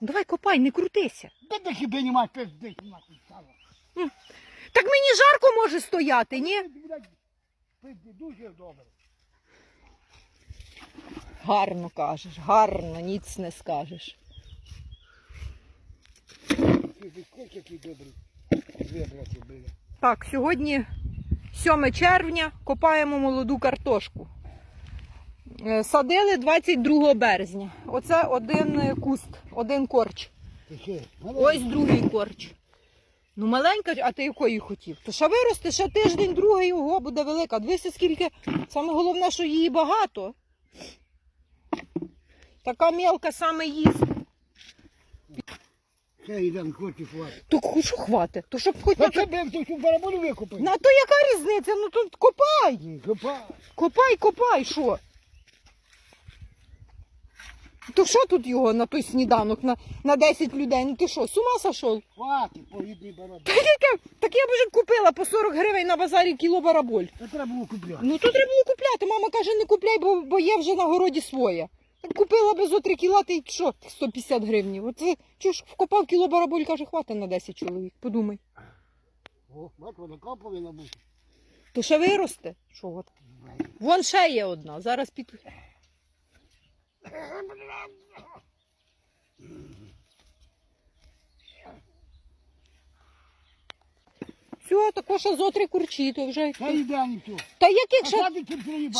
Давай копай, не крутися. Де ти хіба нема пизди, нема стало. Так мені жарко може стояти, ні? Пизди, дуже добре. Гарно кажеш, гарно, ніц не скажеш. Пизди, скільки який добрий. Вибрати, блядь. Так, сьогодні 7 червня копаємо молоду картошку. Е, Садили 22 березня. Оце один е, куст, один корч. Ось другий корч. Ну, маленька, а ти якої хотів? То ще виросте, ще тиждень, другий його буде велика. Дивися, скільки. Саме головне, що її багато. Така мелка саме їсть. То що хватить? То щоб хоч на, у бараболю викупив. на то яка різниця? Ну тут копай! Копа. Копай, копай, що? То що тут його на той сніданок на, на 10 людей? Ну ти що, з ума сошов? Хватить, погідний бараболь. Та яке? Так я б вже купила по 40 гривень на базарі кіло бараболь. Та треба було купляти. Ну то треба було купляти. Мама каже, не купляй, бо, бо є вже на городі своє. Так купила би зо 3 кіла, ти що, 150 гривень. Оце чуж вкопав кіло бараболь, каже, хватить на 10 чоловік. Подумай. О, бач, вона копа повинна бути. То ще виросте. Що от? Вон ще є одна. Зараз під. Все, також зо три курчі, то вже. Та йде ніхто. Та яких ще?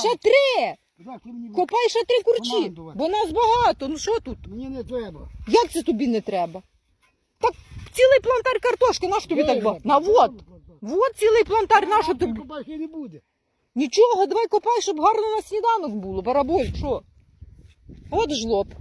Ще три! Так, Копай ще три курчі, Командувати. бо нас багато. Ну що тут? мені не треба. Як це тобі не треба? Так цілий плантар картошки, наш тобі так багато? На вот. Вот цілий плантар, на що тобі? Копай, не буде. Нічого, давай копай, щоб гарно на сніданок було. Бараболь, що? От жлоб.